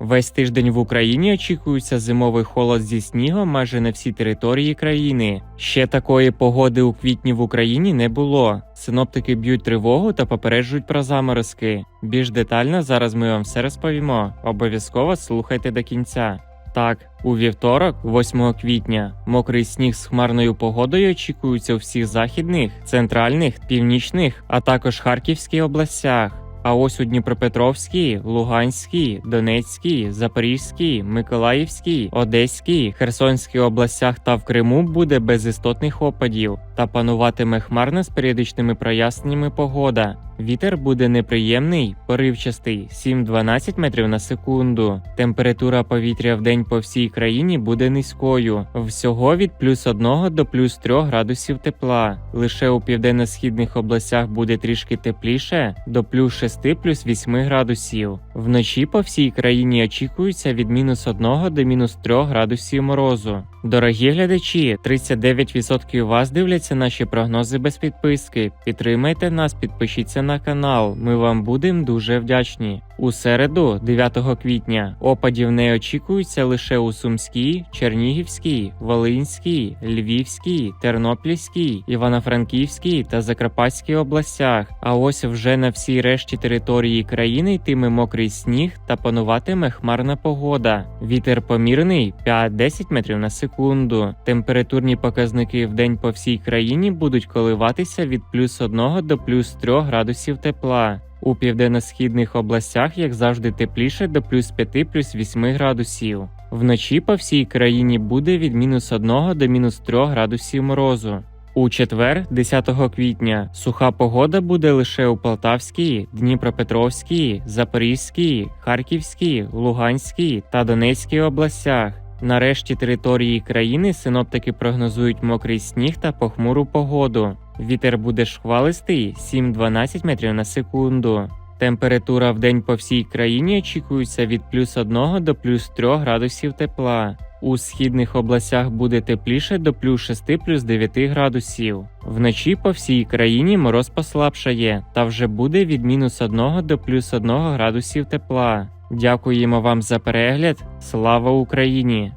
Весь тиждень в Україні очікується зимовий холод зі снігом майже на всій території країни. Ще такої погоди у квітні в Україні не було. Синоптики б'ють тривогу та попереджують про заморозки. Більш детально зараз ми вам все розповімо. Обов'язково слухайте до кінця. Так, у вівторок, 8 квітня, мокрий сніг з хмарною погодою очікується у всіх західних, центральних, північних, а також Харківській областях. А ось у Дніпропетровській, Луганській, Донецькій, Запорізькій, Миколаївській, Одеській, Херсонській областях та в Криму буде без істотних опадів та пануватиме хмарна з періодичними проясненнями погода. Вітер буде неприємний, поривчастий 7-12 метрів на секунду. Температура повітря в день по всій країні буде низькою, всього від плюс 1 до плюс 3 градусів тепла. Лише у південно-східних областях буде трішки тепліше до плюс 6 плюс 8 градусів. Вночі по всій країні очікується від мінус 1 до мінус 3 градусів морозу. Дорогі глядачі, 39% вас дивляться наші прогнози без підписки. Підтримайте нас, підпишіться на канал. Ми вам будемо дуже вдячні. У середу, 9 квітня, опадів не очікується лише у Сумській, Чернігівській, Волинській, Львівській, Тернопільській, Івано-Франківській та Закарпатській областях. А ось вже на всій решті території країни йтиме мокрий сніг та пануватиме хмарна погода. Вітер помірний 5-10 метрів на секунду. Температурні показники в день по всій країні будуть коливатися від плюс 1 до плюс 3 градусів тепла. У південно-східних областях, як завжди, тепліше до плюс 5 плюс 8 градусів. Вночі по всій країні буде від мінус 1 до мінус 3 градусів морозу. У четвер, 10 квітня, суха погода буде лише у Полтавській, Дніпропетровській, Запорізькій, Харківській, Луганській та Донецькій областях. Нарешті території країни синоптики прогнозують мокрий сніг та похмуру погоду. Вітер буде шквалистий 7-12 метрів на секунду. Температура в день по всій країні очікується від плюс 1 до плюс 3 градусів тепла. У східних областях буде тепліше до плюс 6 плюс 9 градусів. Вночі по всій країні мороз послабшає та вже буде від мінус 1 до плюс 1 градусів тепла. Дякуємо вам за перегляд. Слава Україні!